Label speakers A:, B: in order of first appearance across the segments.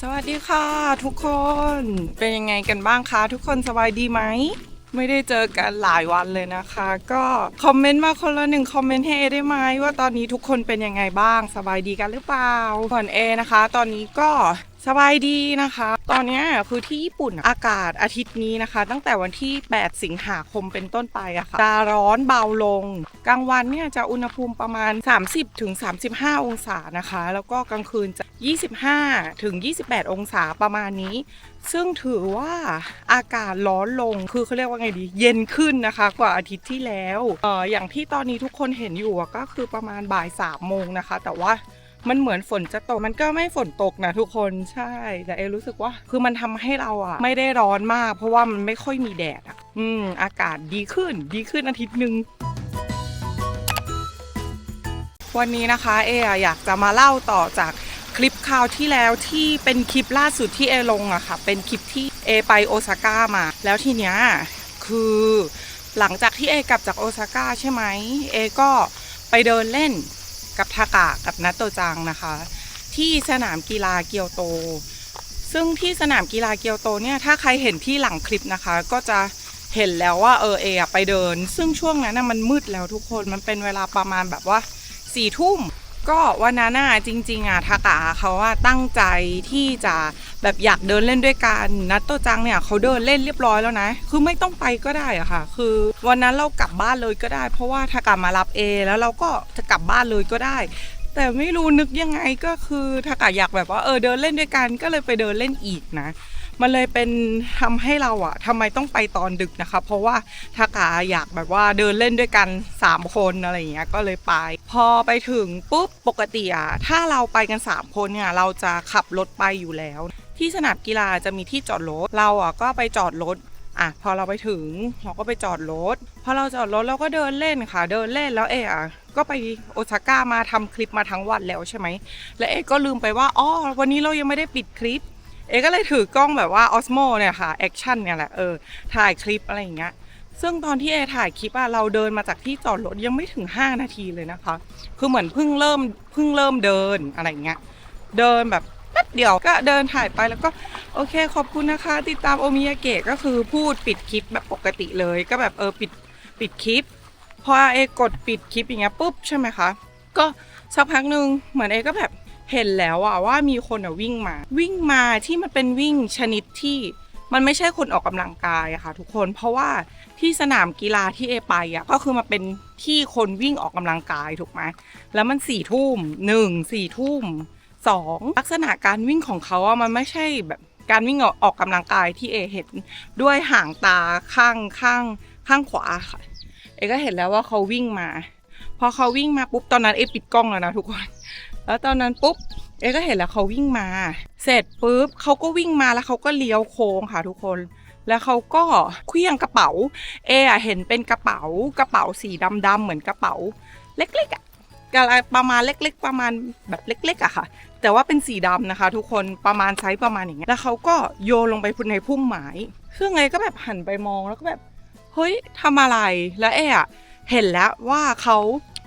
A: สวัสดีค่ะทุกคนเป็นยังไงกันบ้างคะ ทุกคนสบายดีไหม ไม่ได้เจอกันหลายวันเลยนะคะ ก็คอมเมนต์มาคนละหนึ่งคอมเมนต์ให้เอได้ไหมว่าตอนนี้ทุกคนเป็นยังไงบ้างสบายดีกันหรือเปล่าส่วนเอนะคะ ตอนนี้ก็ สบายดีนะคะ ตอนนี้คือที่ญี่ปุ่นอากาศอาทิตย์นี้นะคะ ตั้งแต่วันที่ 8 สิงหาคมเป็นต้นไปอะค่ะจะร้อนเบาลง กลางวันเนี่ยจะอุณหภูมิประมาณ 30ถึง35 องศานะคะ แล้วก็กลางคืนจะ 25ถึง28 องศาประมาณนี้ ซึ่งถือว่าอากาศร้อนลงคือเขาเรียกว่าไงดี เย็นขึ้นนะคะ กว่าอาทิตย์ที่แล้วเอออย่างที่ตอนนี้ทุกคนเห็นอยู่ก็คือประมาณบ่ายสามโมงนะคะ แต่ว่า มันเหมือนฝนจะตกมันก็ไม่ฝนตกนะทุกคนใช่ แต่เอรู้สึกว่า คือมันทำให้เราอะไม่ได้ร้อนมาก เพราะว่ามันไม่ค่อยมีแดดอะอืม อากาศดีขึ้น ดีขึ้นอาทิตย์หนึ่งวันนี้นะคะเออะอยากจะมาเล่าต่อจากคลิปคราวที่แล้วที่เป็นคลิปล่าสุดที่เอลงอะค่ะ เป็นคลิปที่เอไปโอซาก้ามา แล้วทีเนี้ยคือหลังจากที่เอกลับจากโอซาก้าใช่ไหมเอก็ไปเดินเล่น กับทากะกับนัตโตจังนะคะ ที่สนามกีฬาเกียวโต ซึ่งที่สนามกีฬาเกียวโตเนี่ยถ้าใครเห็นที่หลังคลิปนะคะ ก็จะเห็นแล้วว่าเออเออไปเดิน ซึ่งช่วงนั้นนะมันมืดแล้วทุกคนมันเป็นเวลาประมาณแบบว่าสี่ทุ่ม ก็วันนั้นน่ะจริง ๆอะทากะเขาว่าตั้งใจที่จะแบบอยากเดินเล่นด้วยกันนัตโตจังเนี่ยเขาเดินเล่นเรียบร้อยแล้วนะ คือไม่ต้องไปก็ได้อะค่ะ คือวันนั้นเรากลับบ้านเลยก็ได้ เพราะว่าทากะมารับเอแล้วเราก็จะกลับบ้านเลยก็ได้ แต่ไม่รู้นึกยังไงก็คือทากะอยากแบบว่าเออเดินเล่นด้วยกันก็เลยไปเดินเล่นอีกนะ มันเลยเป็นทำให้เราอะทำไมต้องไปตอนดึกนะคะ เพราะว่าทากาอยากแบบว่าเดินเล่นด้วยกัน 3 คนอะไรอย่างเงี้ยก็เลยไป พอไปถึงปุ๊บปกติอะถ้าเราไปกัน 3 คนเนี่ยเราจะขับรถไปอยู่แล้ว ที่สนามกีฬาจะมีที่จอดรถเราอะก็ไปจอดรถอะพอเราไปถึงเราก็ไปจอดรถพอเราจอดรถเราก็เดินเล่นค่ะ เดินเล่นแล้วเอะอะก็ไปโอซาก้ามาทำคลิปมาทั้งวันแล้วใช่ไหมและเอะก็ลืมไปว่าอ๋อวันนี้เรายังไม่ได้ปิดคลิป เอก็เลยถือกล้องแบบว่าออสโมเนี่ยค่ะแอคชั่นเนี่ยแหละเออถ่ายคลิปอะไรอย่างเงี้ยซึ่งตอนที่เอถ่ายคลิปอะเราเดินมาจากที่จอดรถยังไม่ถึง 5 นาทีเลยนะคะ คือเหมือนเพิ่งเริ่มเพิ่งเริ่มเดินอะไรอย่างเงี้ยเดินแบบแป๊บเดียวก็เดินถ่ายไปแล้วก็โอเคขอบคุณนะคะ ติดตามโอมิยาเกะก็คือพูดปิดคลิปแบบปกติเลยก็แบบเออปิดปิดคลิปพอเอกดปิดคลิปอย่างเงี้ยปุ๊บใช่ไหมคะก็สักพักหนึ่งเหมือนเอก็แบบ เห็นแล้วอะว่ามีคนอะวิ่งมา วิ่งมาที่มันเป็นวิ่งชนิดที่มันไม่ใช่คนออกกำลังกายอะค่ะ ทุกคนเพราะว่าที่สนามกีฬาที่เอไปอะก็คือมาเป็นที่คนวิ่งออกกำลังกายถูกไหมแล้วมันสี่ทุ่มหนึ่งสี่ทุ่มสองลักษณะการวิ่งของเขาอะมันไม่ใช่แบบการวิ่งออกออกกำลังกายที่เอเห็นด้วยห่างตาข้างข้างข้างขวาค่ะ เอก็เห็นแล้วว่าเขาวิ่งมา พอเขาวิ่งมาปุ๊บตอนนั้นเอปิดกล้องแล้วนะทุกคน แล้วตอนนั้นปุ๊บเอก็เห็นแล้วเขาวิ่งมา เสร็จปุ๊บเขาก็วิ่งมาแล้วเขาก็เลี้ยวโค้งค่ะทุกคน แล้วเขาก็เคลี้ยงกระเป๋า เออะเห็นเป็นกระเป๋ากระเป๋าสีดำๆเหมือนกระเป๋า เล็กๆอะกะประมาณเล็ก ๆ ประมาณแบบเล็ก ๆอะค่ะ แต่ว่าเป็นสีดำนะคะ ทุกคนประมาณไซส์ประมาณอย่างเงี้ยแล้วเขาก็โยนลงไปในพุ่มไม้ซึ่งไงก็แบบหันไปมองแล้วก็แบบเฮ้ยทำอะไรแล้วเออะเห็นแล้วว่าเขา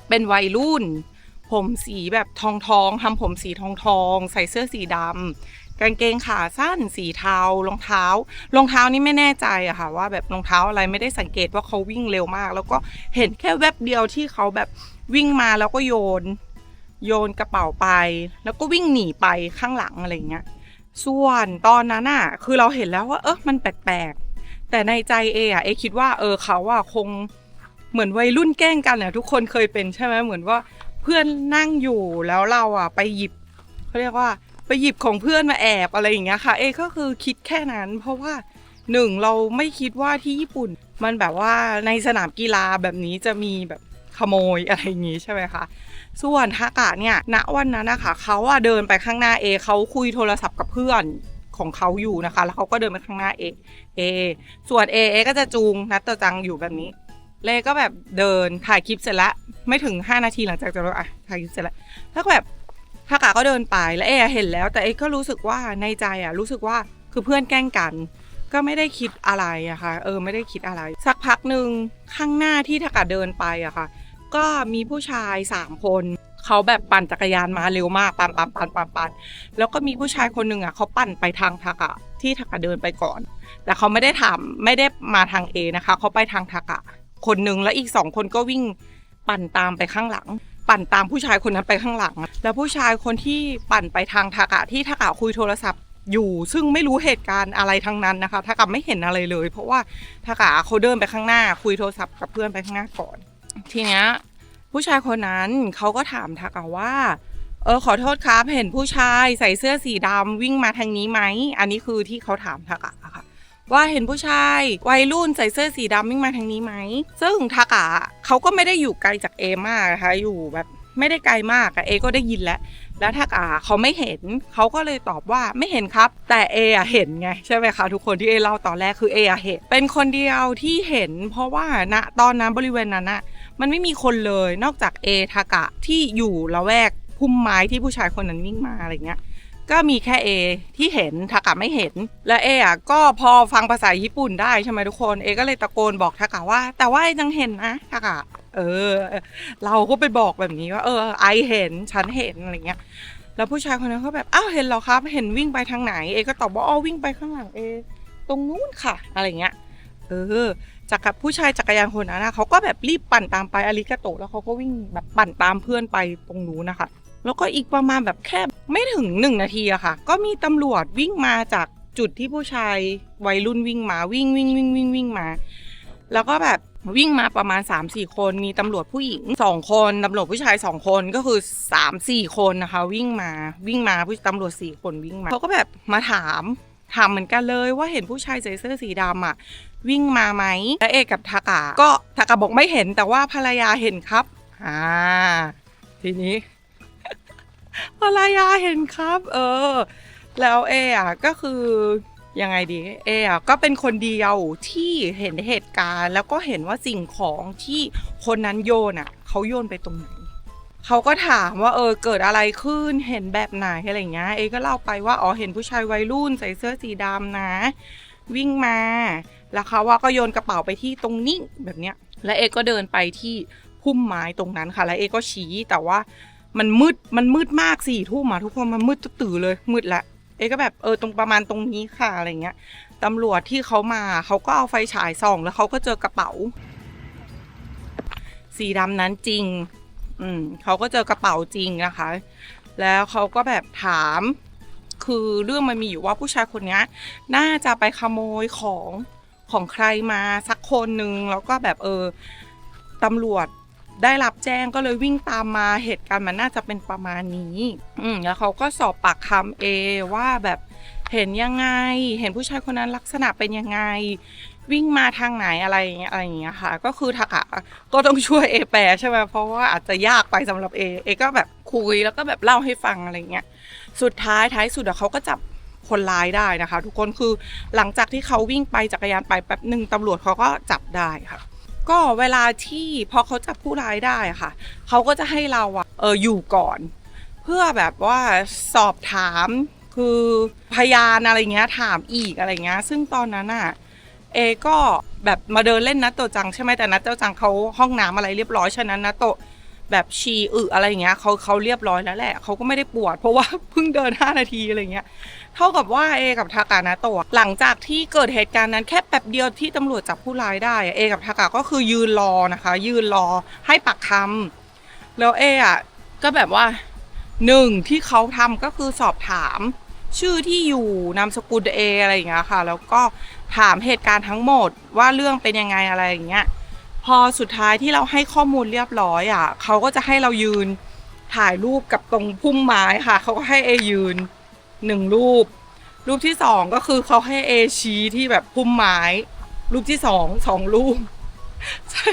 A: เป็นวัยรุ่น ผมสีแบบทองทองทำผมสีทองทองใส่เสื้อสีดำกางเกงขาสั้นสีเทารองเท้ารองเท้านี่ไม่แน่ใจอะค่ะ ว่าแบบรองเท้าอะไรไม่ได้สังเกตว่าเขาวิ่งเร็วมาก แล้วก็เห็นแค่แวบเดียวที่เขาแบบวิ่งมาแล้วก็โยน โยนกระเป๋าไป แล้วก็วิ่งหนีไปข้างหลังอะไรอย่างเงี้ยส่วนตอนนั้นอะคือเราเห็นแล้วว่าเออมันแปลกๆแต่ในใจเออะเอคิดว่าเออเขาอะคงเหมือนวัยรุ่นแกล้งกันอะทุกคนเคยเป็นใช่ไหมเหมือนว่า เพื่อนนั่งอยู่แล้วเราอะไปหยิบเขาเรียกว่า ไปหยิบของเพื่อนมาแอบอะไรอย่างเงี้ยค่ะ เอก็คือคิดแค่นั้น เพราะว่าหนึ่งเราไม่คิดว่าที่ญี่ปุ่น มันแบบว่าในสนามกีฬาแบบนี้จะมีแบบขโมยอะไรอย่างงี้ใช่ไหมคะส่วนทากะเนี่ยณวันนั้นนะคะเขาอะเดินไปข้างหน้าเอเขาคุยโทรศัพท์กับเพื่อนของเขาอยู่นะคะ แล้วเขาก็เดินไปข้างหน้าเอเอส่วนเอเอก็จะจูงนัตโตจังอยู่แบบนี้ เลก็แบบเดินถ่ายคลิปเสร็จล้วไม่ถึง 5 นาทีหลังจากจะอะถ่ายคลิปเสร็จล้วแล้วก็แบบทากะก็เดินไปแล้วเอเห็นแล้ว แต่เอก็รู้สึกว่าในใจอะรู้สึกว่าคือเพื่อนแกล้งกัน ก็ไม่ได้คิดอะไรอะค่ะเออไม่ได้คิดอะไร สักพักหนึ่งข้างหน้าที่ทากะเดินไปอะค่ะ ก็มีผู้ชายสามคนเขาแบบปั่นจักรยานมาเร็วมากปั่นปั่นปั่นปั่นปั่นแล้วก็มีผู้ชายคนหนึ่งอะเขาปั่นไปทางทากะที่ทากะเดินไปก่อน แต่เขาไม่ได้ถามไม่ได้มาทางเอนะคะเขาไปทางทากะ คนหนึ่งแล้วอีกสองคนก็วิ่งปั่นตามไปข้างหลัง ปั่นตามผู้ชายคนนั้นไปข้างหลัง แล้วผู้ชายคนที่ปั่นไปทางทากะที่ทากะคุยโทรศัพท์อยู่ซึ่งไม่รู้เหตุการณ์อะไรทั้งนั้นนะคะทากะไม่เห็นอะไรเลย เพราะว่าทากะเขาเดินไปข้างหน้า คุยโทรศัพท์กับเพื่อนไปข้างหน้าก่อน ทีเนี้ยผู้ชายคนนั้นเขาก็ถามทากะว่าเออขอโทษครับเห็นผู้ชายใส่เสื้อสีดำวิ่งมาทางนี้ไหม อันนี้คือที่เขาถามทากอะค่ะ ว่าเห็นผู้ชายวัยรุ่นใส่เสื้อสีดำวิ่งมาทางนี้ไหม ซึ่งทากะเขาก็ไม่ได้อยู่ไกลจากเอมากนะคะอยู่แบบไม่ได้ไกลมากอะเอก็ได้ยินแล้ว แล้วทากะเขาไม่เห็น เขาก็เลยตอบว่าไม่เห็นครับ แต่เออะเห็นไง ใช่ไหมคะทุกคนที่เอเล่าตอนแรกคือเออะเห็น เป็นคนเดียวที่เห็น เพราะว่าณตอนนั้นบริเวณนั้นอะมันไม่มีคนเลยนอกจากเอทากะที่อยู่ละแวกพุ่มไม้ที่ผู้ชายคนนั้นวิ่งมาอะไรเงี้ย ก็มีแค่เอที่เห็นทากะไม่เห็น และเออะก็พอฟังภาษาญี่ปุ่นได้ใช่ไหมทุกคนเอก็เลยตะโกนบอกทากะว่า แต่ว่าไอยังเห็นนะทากะเออ เราก็ไปบอกแบบนี้ว่าเออไอเห็นฉันเห็นอะไรเงี้ยแล้วผู้ชายคนนั้นเขาแบบอ้าวเห็นเหรอครับ เห็นวิ่งไปทางไหนเอก็ตอบว่าอ๋อวิ่งไปข้างหลังเอตรงนู้นค่ะ อะไรเงี้ยเออจากกับผู้ชายจักรยานคนนั้นนะเขาก็แบบรีบปั่นตามไปอาริกาโตแล้วเขาก็วิ่งแบบปั่นตามเพื่อนไปตรงนู้นนะคะ แล้วก็อีกประมาณแบบแค่ไม่ถึงหนึ่งนาทีอะค่ะ ก็มีตำรวจวิ่งมาจากจุดที่ผู้ชายวัยรุ่นวิ่งมาวิ่งวิ่งวิ่งวิ่งวิ่งมา แล้วก็แบบวิ่งมาประมาณ3ามสี่คนมีตำรวจผู้หญิงสองคนตำรวจผู้ชายสองคนก็คือ3ามสี่คนนะคะ วิ่งมาวิ่งมาผู้ตำรวจสี่คนวิ่งมาเขาก็แบบมาถามถามเหมือนกันเลยว่าเห็นผู้ชายใส่เสื้อสีดำอะวิ่งมาไหมและเอกกับทากะก็ทากะบอกไม่เห็นแต่ว่าภรรยาเห็นครับอ่าทีนี้ ภรรยาเห็นครับ เออ แล้วเออะก็คือยังไงดี เออะก็เป็นคนเดียวที่เห็นเหตุการณ์ แล้วก็เห็นว่าสิ่งของที่คนนั้นโยนอะเขาโยนไปตรงไหนเขาก็ถามว่าเออเกิดอะไรขึ้นเห็นแบบไหนอะไรเงี้ยเอก็เล่าไปว่าอ๋อเห็นผู้ชายวัยรุ่นใส่เสื้อสีดำนะ วิ่งมาแล้วเขาว่าก็โยนกระเป๋าไปที่ตรงนี้แบบเนี้ย แล้วเอก็เดินไปที่พุ่มไม้ตรงนั้นค่ะ แล้วเอก็ชี้แต่ว่า มันมืดมันมืดมากสี่ทุ่มอะทุกคนมันมืดตื่อเลยมืดละเอ๊ะก็แบบเออตรงประมาณตรงนี้ค่ะอะไรเงี้ยตำรวจที่เขามาเขาก็เอาไฟฉายส่อง แล้วเขาก็เจอกระเป๋า สีดำนั้นจริง อืมเขาก็เจอกระเป๋าจริงนะคะ แล้วเขาก็แบบถาม คือเรื่องมันมีอยู่ว่าผู้ชายคนนี้น่าจะไปขโมยของของใครมาสักคนหนึ่งแล้วก็แบบเออตำรวจ ได้รับแจ้งก็เลยวิ่งตามมาเหตุการณ์มันน่าจะเป็นประมาณนี้ อืมแล้วเขาก็สอบปากคำเอว่าแบบเห็นยังไง เห็นผู้ชายคนนั้นลักษณะเป็นยังไง วิ่งมาทางไหนอะไรอย่างเงี้ยอะไรอย่างเงี้ยค่ะ ก็คือทักอะก็ต้องช่วยเอแปลใช่ไหมเพราะว่าอาจจะยากไปสำหรับเอเอก็แบบคุยแล้วก็แบบเล่าให้ฟังอะไรเงี้ยสุดท้ายท้ายสุดอะเขาก็จับคนร้ายได้นะคะ ทุกคนคือหลังจากที่เขาวิ่งไปจักรยานไปแป๊บหนึ่งตำรวจเขาก็จับได้ค่ะ ก็เวลาที่พอเขาจับผู้ร้ายได้ค่ะ เขาก็จะให้เราอะเอออยู่ก่อน เพื่อแบบว่าสอบถามคือพยานอะไรเงี้ยถามอีกอะไรเงี้ย ซึ่งตอนนั้นอะเอก็แบบมาเดินเล่นนัดโตจังใช่ไหมแต่นัดโตจังเขาห้องน้ำอะไรเรียบร้อยฉะนั้นนัดโตแบบชีอึอะไรเงี้ยเขาเขาเรียบร้อยแล้วแหละเขาก็ไม่ได้ปวด เพราะว่าเพิ่งเดิน 5 นาทีอะไรเงี้ย เท่ากับว่าเอกับทากานะโตะหลังจากที่เกิดเหตุการณ์นั้นแค่แป๊บเดียวที่ตำรวจจับผู้ร้ายได้อะเอกับทากาก็คือยืนรอนะคะ ยืนรอให้ปากคำแล้วเออะก็แบบว่าหนึ่งที่เขาทำก็คือสอบถามชื่อที่อยู่นามสกุลเออะไรอย่างเงี้ยค่ะ แล้วก็ถามเหตุการณ์ทั้งหมดว่าเรื่องเป็นยังไงอะไรอย่างเงี้ยพอสุดท้ายที่เราให้ข้อมูลเรียบร้อยอะเขาก็จะให้เรายืนถ่ายรูปกับตรงพุ่มไม้ค่ะ เขาก็ให้เอยืน หนึ่งรูป รูปที่สองก็คือเขาให้เอชี้ที่แบบพุ่มไม้ รูปที่สองสองรูปใช่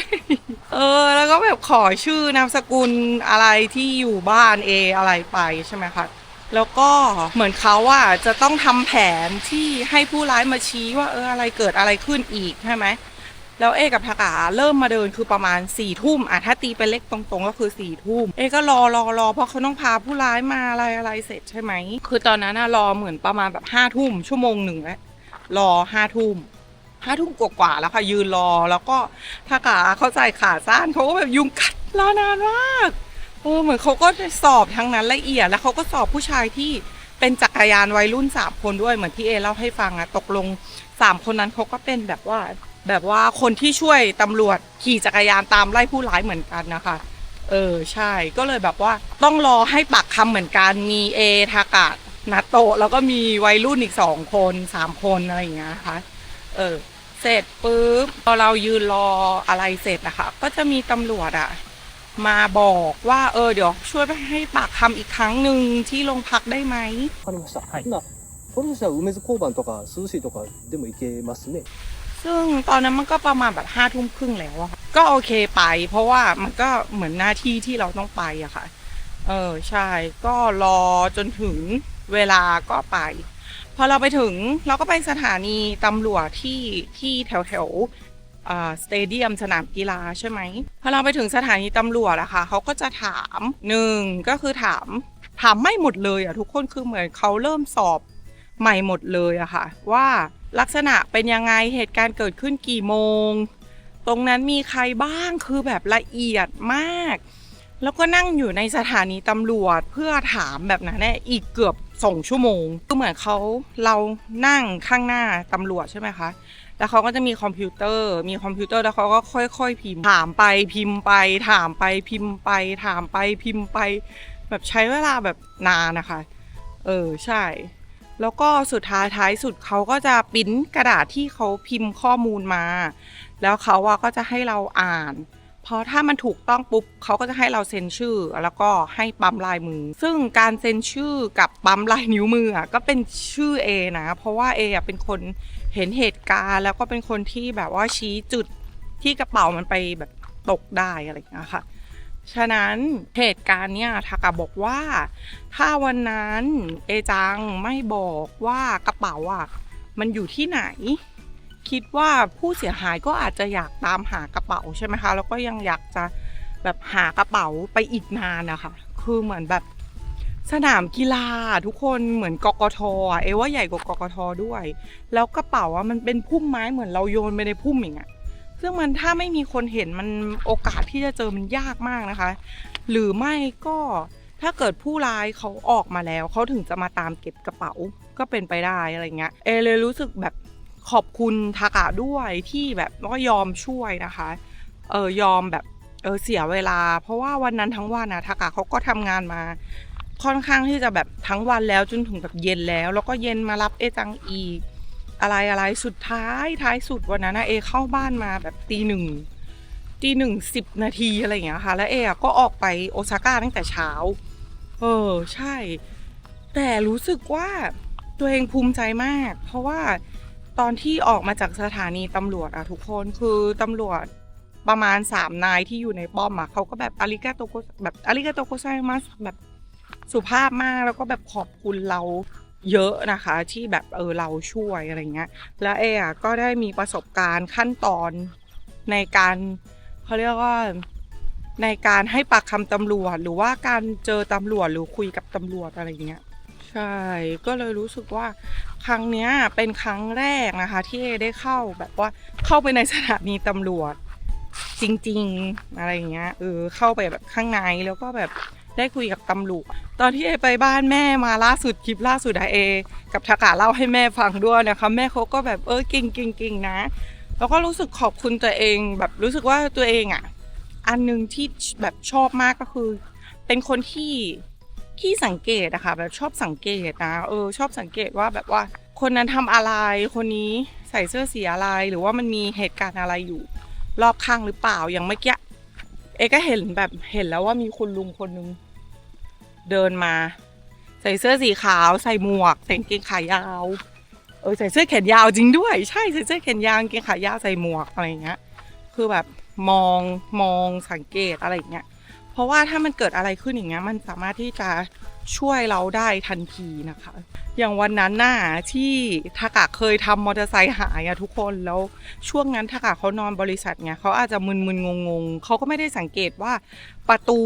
A: เออ แล้วก็แบบขอชื่อนามสกุลอะไรที่อยู่บ้านเออะไรไปใช่ไหมคะแล้วก็เหมือนเขาว่าจะต้องทำแผนที่ให้ผู้ร้ายมาชี้ว่าเอออะไรเกิดอะไรขึ้นอีกใช่ไหม แล้วเอกับทากาเริ่มมาเดินคือประมาณสี่ทุ่มอะถ้าตีเป็นเลขตรงๆ ก็คือสี่ทุ่มเอก็รอรอรอเพราะเขาต้องพาผู้ร้ายมาอะไรอะไรเสร็จใช่ไหม คือตอนนั้นรอเหมือนประมาณแบบห้าทุ่มชั่วโมงหนึ่งแล้วรอห้าทุ่มห้าทุ่มกว่าๆแล้วค่ะยืนรอแล้วก็ทากาเขาใส่ขาสั้นเขาก็แบบยุงกัดรอนานมากโหอเหมือนเขาก็สอบทั้งนั้นละเอียดแล้วเขาก็สอบผู้ชายที่เป็นจักรยานวัยรุ่นสามคนด้วยเหมือนที่เอเล่าให้ฟังอะตกลงสามคนนั้นเขาก็เป็นแบบว่า แบบว่าคนที่ช่วยตำรวจขี่จักรยานตามไล่ผู้ร้ายเหมือนกันนะคะ เออใช่ก็เลยแบบว่าต้องรอให้ปากคำเหมือนกันมีเอทากะนาโตะแล้วก็มีวัยรุ่นอีกสองคนสามคนอะไรอย่างเงี้ยนะคะเออเสร็จปุ๊บพอเรายืนรออะไรเสร็จนะคะก็จะมีตำรวจอะมาบอกว่าเออเดี๋ยวช่วยไปให้ปากคำอีกครั้งหนึ่งที่โรงพักได้ไหม
B: わかりました。
C: はい
B: 今、それとしては梅津交番とか涼しいとかでも行けますね。
A: ซึ่งตอนนั้นมันก็ประมาณแบบห้าทุ่มครึ่งแล้วอะค่ะก็โอเคไป เพราะว่ามันก็เหมือนหน้าที่ที่เราต้องไปอะค่ะ เออใช่ ก็รอจนถึงเวลาก็ไป พอเราไปถึงเราก็ไปสถานีตำรวจที่ที่แถวแถวๆสเตเดียมสนามกีฬาใช่ไหมพอเราไปถึงสถานีตำรวจอะค่ะเขาก็จะถามหนึ่งก็คือถามถามไม่หมดเลยอะทุกคนคือเหมือนเขาเริ่มสอบใหม่หมดเลยอะค่ะ ว่า ลักษณะเป็นยังไงเหตุการณ์เกิดขึ้นกี่โมง ตรงนั้นมีใครบ้างคือแบบละเอียดมาก แล้วก็นั่งอยู่ในสถานีตำรวจเพื่อถามแบบนั้นเนี่ยอีกเกือบสองชั่วโมงก็เหมือนเขาเรานั่งข้างหน้าตำรวจใช่ไหมคะแล้วเขาก็จะมีคอมพิวเตอร์ มีคอมพิวเตอร์แล้วเขาก็ค่อย ๆ พิมพ์ ถามไปพิมพ์ไป ถามไปพิมพ์ไป ถามไปพิมพ์ไป แบบใช้เวลาแบบนานนะคะ เออใช่ แล้วก็สุดท้ายท้ายสุดเขาก็จะปิ้นกระดาษที่เขาพิมพ์ข้อมูลมา แล้วเขาอะก็จะให้เราอ่าน เพราะถ้ามันถูกต้องปุ๊บเขาก็จะให้เราเซ็นชื่อ แล้วก็ให้ปั๊มลายมือ ซึ่งการเซ็นชื่อกับปั๊มลายนิ้วมืออะก็เป็นชื่อเอนะ เพราะว่าเอเป็นคนเห็นเหตุการณ์ แล้วก็เป็นคนที่แบบว่าชี้จุดที่กระเป๋ามันไปแบบตกได้อะไรอย่างเงี้ยค่ะ ฉะนั้นเหตุการณ์เนี่ยทากาบอกว่า ถ้าวันนั้นเอจังไม่บอกว่ากระเป๋าอะมันอยู่ที่ไหน คิดว่าผู้เสียหายก็อาจจะอยากตามหากระเป๋าใช่ไหมคะ แล้วก็ยังอยากจะแบบหากระเป๋าไปอีกนานนะคะคือเหมือนแบบสนามกีฬาทุกคนเหมือนกกทอเอว่าใหญ่กว่ากกทด้วย แล้วกระเป๋าอะมันเป็นพุ่มไม้เหมือนเราโยนไปในพุ่มอย่างเงี้ย ซึ่งมันถ้าไม่มีคนเห็นมันโอกาสที่จะเจอมันยากมากนะคะ หรือไม่ก็ถ้าเกิดผู้ร้ายเขาออกมาแล้วเขาถึงจะมาตามเก็บกระเป๋าก็เป็นไปได้อะไรเงี้ย เอเลยรู้สึกแบบขอบคุณทากะด้วยที่แบบก็ยอมช่วยนะคะ เออยอมแบบเออเสียเวลา เพราะว่าวันนั้นทั้งวันนะทากะเขาก็ทำงานมา ค่อนข้างที่จะแบบทั้งวันแล้วจนถึงแบบเย็นแล้ว แล้วก็เย็นมารับเอจังอีก อะไรอะไรสุดท้ายท้ายสุดวันนั้นนะเอเข้าบ้านมาแบบตีหนึ่งตีหนึ่งสิบนาทีอะไรอย่างเงี้ยค่ะ แล้วเอก็ออกไปโอซาก้าตั้งแต่เช้า เออใช่ แต่รู้สึกว่าตัวเองภูมิใจมาก เพราะว่าตอนที่ออกมาจากสถานีตำรวจอะทุกคนคือตำรวจประมาณสามนายที่อยู่ในป้อมอะเขาก็แบบอาริกาโตโกแบบอาริกาโตโกไซมัสแบบสุภาพมากแล้วก็แบบขอบคุณเรา เยอะนะคะที่แบบเออเราช่วยอะไรเงี้ย แล้วเออะก็ได้มีประสบการณ์ขั้นตอนในการเขาเรียกว่าในการให้ปากคำตำรวจ หรือว่าการเจอตำรวจหรือคุยกับตำรวจอะไรเงี้ยใช่ก็เลยรู้สึกว่าครั้งเนี้ยเป็นครั้งแรกนะคะ ที่เอได้เข้าแบบว่าเข้าไปในสถานีตำรวจจริง ๆ อะไรเงี้ยเออเข้าไปแบบข้างในแล้วก็แบบ ได้คุยกับตำรวจตอนที่เอไปบ้านแม่มาล่าสุดคลิปล่าสุดอะเอ กับทากาเล่าให้แม่ฟังด้วยนะคะแม่เขาก็แบบเออเก่งเก่งเก่งนะ แล้วก็รู้สึกขอบคุณตัวเอง แบบรู้สึกว่าตัวเองอะอันหนึ่งที่แบบชอบมากก็คือ เป็นคนที่ที่สังเกตอะค่ะแบบชอบสังเกตนะเออชอบสังเกตว่าแบบว่า คนนั้นทำอะไร คนนี้ใส่เสื้อสีอะไร หรือว่ามันมีเหตุการณ์อะไรอยู่ รอบข้างหรือเปล่าอย่างเมื่อกี้เอก็เห็นแบบเห็นแล้วว่ามีคุณลุงคนนึง เดินมา ใส่เสื้อสีขาวใส่หมวกใส่กางเกงขายาว เออใส่เสื้อแขนยาวจริงด้วย ใช่ใส่เสื้อแขนยาวกางเกงขายาวใส่หมวกอะไรเงี้ย คือแบบมองมองสังเกตอะไรเงี้ย เพราะว่าถ้ามันเกิดอะไรขึ้นอย่างเงี้ยมันสามารถที่จะช่วยเราได้ทันทีนะคะ อย่างวันนั้นน่ะที่ทากะเคยทำมอเตอร์ไซค์หายอะทุกคนแล้วช่วงนั้นทากะเขานอนบริษัทไงเขาอาจจะมึนๆงงๆเขาก็ไม่ได้สังเกตว่าประตู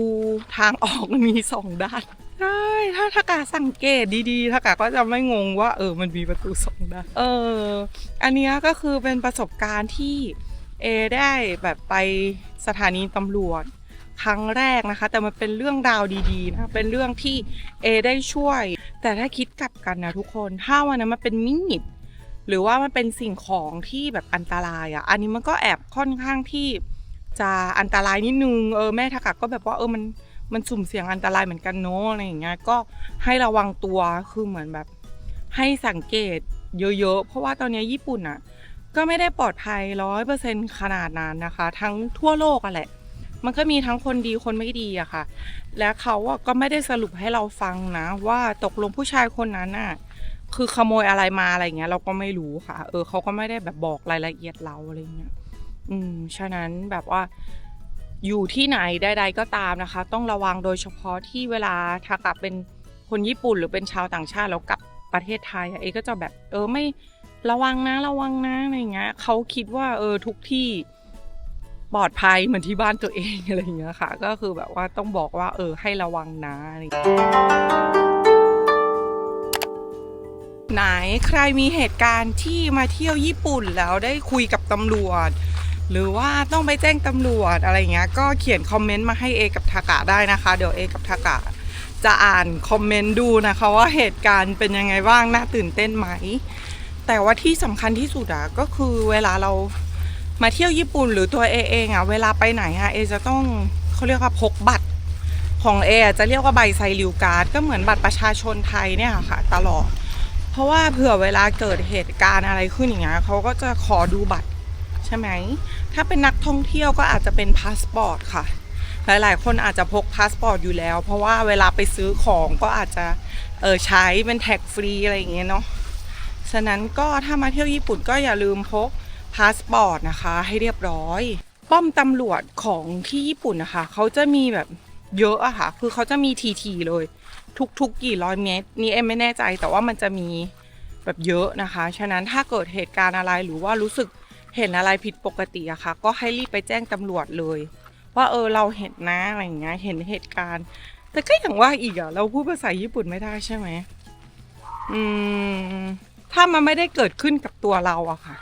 A: ทางออกมันมีสองด้านใช่ถ้าทากาสังเกตดีๆทากาก็จะไม่งงว่า เออมันมีประตูสองด้านเออ อันนี้ก็คือเป็นประสบการณ์ที่เอได้แบบไปสถานีตำรวจ ครั้งแรกนะคะ แต่มันเป็นเรื่องราวดีๆนะเป็นเรื่องที่เอได้ช่วย แต่ถ้าคิดกลับกันนะทุกคนถ้าวันนั้นมันเป็นมีดหรือว่ามันเป็นสิ่งของที่แบบอันตรายอะ่ะ อันนี้มันก็แอบค่อนข้างที่จะอันตรายนิดนึงเออแม่ทากะก็แบบว่าเออมันมันสุ่มเสี่ยงอันตรายเหมือนกันเนาะอะไรอย่างเงี้ยก็ให้ระวังตัวคือเหมือนแบบ ให้สังเกตเยอะๆ เพราะว่าตอนนี้ญี่ปุ่นอะ ก็ไม่ได้ปลอดภัยร้อยเปอร์เซ็นขนาดนั้นนะคะ ทั้งทั่วโลกอะแหละ มันก็มีทั้งคนดีคนไม่ดีอะค่ะ และเขาอะก็ไม่ได้สรุปให้เราฟังนะ ว่าตกลงผู้ชายคนนั้นน่ะคือขโมยอะไรมาอะไรเงี้ย เราก็ไม่รู้ค่ะ เออเขาก็ไม่ได้แบบบอกรายละเอียดเราอะไรเงี้ย อืม ฉะนั้นแบบว่าอยู่ที่ไหนใดๆก็ตามนะคะ ต้องระวังโดยเฉพาะที่เวลาถ้ากลับเป็นคนญี่ปุ่นหรือเป็นชาวต่างชาติแล้วกลับประเทศไทยอะเอก็จะแบบ เออไม่ระวังนะระวังนะอะไรเงี้ยเขาคิดว่าเออทุกที่ ปลอดภัยเหมือนที่บ้านตัวเองอะไรอย่างเงี้ยค่ะ ก็คือแบบว่าต้องบอกว่า เออให้ระวังนะไหนใครมีเหตุการณ์ที่มาเที่ยวญี่ปุ่นแล้วได้คุยกับตำรวจ หรือว่าต้องไปแจ้งตำรวจอะไรเงี้ยก็เขียนคอมเมนต์มาให้เอกับทากะได้นะคะ เดี๋ยวเอกับทากะจะอ่านคอมเมนต์ดูนะคะว่าเหตุการณ์เป็นยังไงบ้างน่าตื่นเต้นไหม แต่ว่าที่สำคัญที่สุดอะก็คือเวลาเรา มาเที่ยวญี่ปุ่นหรือตัวเอเองอะเวลาไปไหนอะเอจะต้องเขาเรียกว่าพกบัตรของเอจะเรียกว่าใบไซริวการ์ดก็เหมือนบัตรประชาชนไทยเนี่ยค่ะ ตลอด เพราะว่าเผื่อเวลาเกิดเหตุการณ์อะไรขึ้นอย่างเงี้ยเขาก็จะขอดูบัตรใช่ไหม ถ้าเป็นนักท่องเที่ยวก็อาจจะเป็นพาสปอร์ตค่ะ หลายๆ คนอาจจะพกพาสปอร์ตอยู่แล้ว เพราะว่าเวลาไปซื้อของก็อาจจะเออใช้เป็นแท็กฟรีอะไรอย่างเงี้ยเนาะฉะนั้นก็ถ้ามาเที่ยวญี่ปุ่นก็อย่าลืมพก พาสปอร์ตนะคะ ให้เรียบร้อย ป้อมตำรวจของที่ญี่ปุ่นนะคะ เขาจะมีแบบเยอะอะค่ะ คือเขาจะมีทีๆเลย ทุกๆกี่ร้อยเมตร นี่เอ็มไม่แน่ใจแต่ว่ามันจะมีแบบเยอะนะคะ ฉะนั้นถ้าเกิดเหตุการณ์อะไรหรือว่ารู้สึกเห็นอะไรผิดปกติอะค่ะ ก็ให้รีบไปแจ้งตำรวจเลย ว่าเออเราเห็นนะอะไรอย่างเงี้ยเห็นเหตุการณ์ แต่ก็อย่างว่าอีกอะเราพูดภาษาญี่ปุ่นไม่ได้ใช่ไหมอืมถ้ามันไม่ได้เกิดขึ้นกับตัวเราอะค่ะ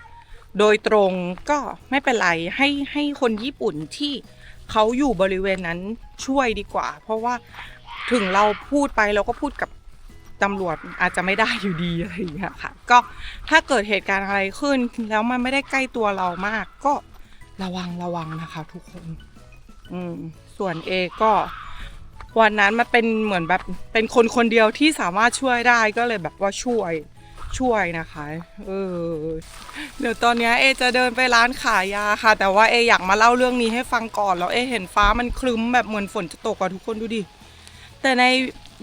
A: โดยตรงก็ไม่เป็นไรให้ให้คนญี่ปุ่นที่เขาอยู่บริเวณนั้นช่วยดีกว่า เพราะว่าถึงเราพูดไปเราก็พูดกับตำรวจอาจจะไม่ได้อยู่ดีอะไรอย่างเงี้ยค่ะ ก็ถ้าเกิดเหตุการณ์อะไรขึ้นแล้วมันไม่ได้ใกล้ตัวเรามาก ก็ระวังระวังนะคะทุกคน อืม ส่วนเอก็วันนั้นมันเป็นเหมือนแบบเป็นคนคนเดียวที่สามารถช่วยได้ก็เลยแบบว่าช่วย ช่วยนะคะ เออ เดี๋ยวตอนนี้เอจะเดินไปร้านขายยาค่ะ แต่ว่าเออยากมาเล่าเรื่องนี้ให้ฟังก่อน แล้วเอเห็นฟ้ามันครึ้มแบบเหมือนฝนจะตกอะทุกคนดูดิ แต่ใน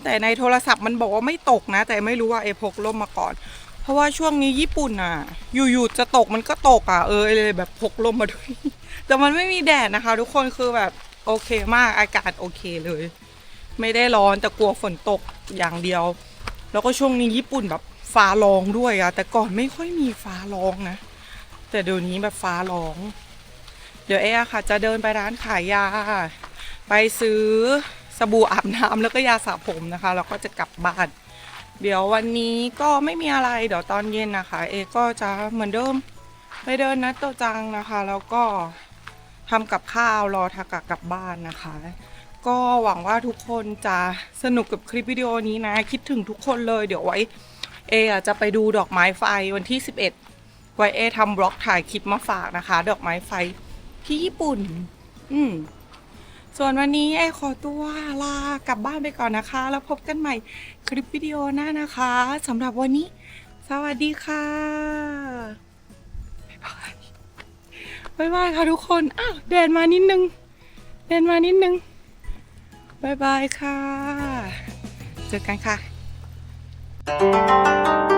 A: แต่ในโทรศัพท์มันบอกว่าไม่ตกนะ แต่ไม่รู้ว่าเอพกร่มมาก่อน เพราะว่าช่วงนี้ญี่ปุ่นอะอยู่ๆจะตกมันก็ตกอะเออเลยแบบพกร่มมาด้วย แต่มันไม่มีแดดนะคะ ทุกคนคือแบบโอเคมากอากาศโอเคเลย ไม่ได้ร้อนแต่กลัวฝนตกอย่างเดียว แล้วก็ช่วงนี้ญี่ปุ่นแบบ ฟ้าร้องด้วยอะแต่ก่อนไม่ค่อยมีฟ้าร้องนะ แต่เดี๋ยวนี้แบบฟ้าร้อง เดี๋ยวเอ๊ะค่ะ จะเดินไปร้านขายยา ไปซื้อสบู่อาบน้ำแล้วก็ยาสระผมนะคะแล้วก็จะกลับบ้าน เดี๋ยววันนี้ก็ไม่มีอะไร เดี๋ยวตอนเย็นนะคะ เอก็จะเหมือนเดิมไปเดินนัดโตจังนะคะ แล้วก็ทำกับข้าวรอทากะกลับบ้านนะคะ ก็หวังว่าทุกคนจะสนุกกับคลิปวิดีโอนี้นะ คิดถึงทุกคนเลยเดี๋ยวไว้ เออะจะไปดูดอกไม้ไฟวันที่ 11ไวเอทำบล็อกถ่ายคลิปมาฝากนะคะ ดอกไม้ไฟที่ญี่ปุ่น อืมส่วนวันนี้เอขอตัวลากลับบ้านไปก่อนนะคะ แล้วพบกันใหม่คลิปวิดีโอหน้านะคะสำหรับวันนี้ สวัสดีค่ะบ๊ายบายบ๊ายบายค่ะทุกคน อ้าวแดนมานิดนึง แดนมานิดนึงบ๊ายบายค่ะ เจอกันค่ะ Música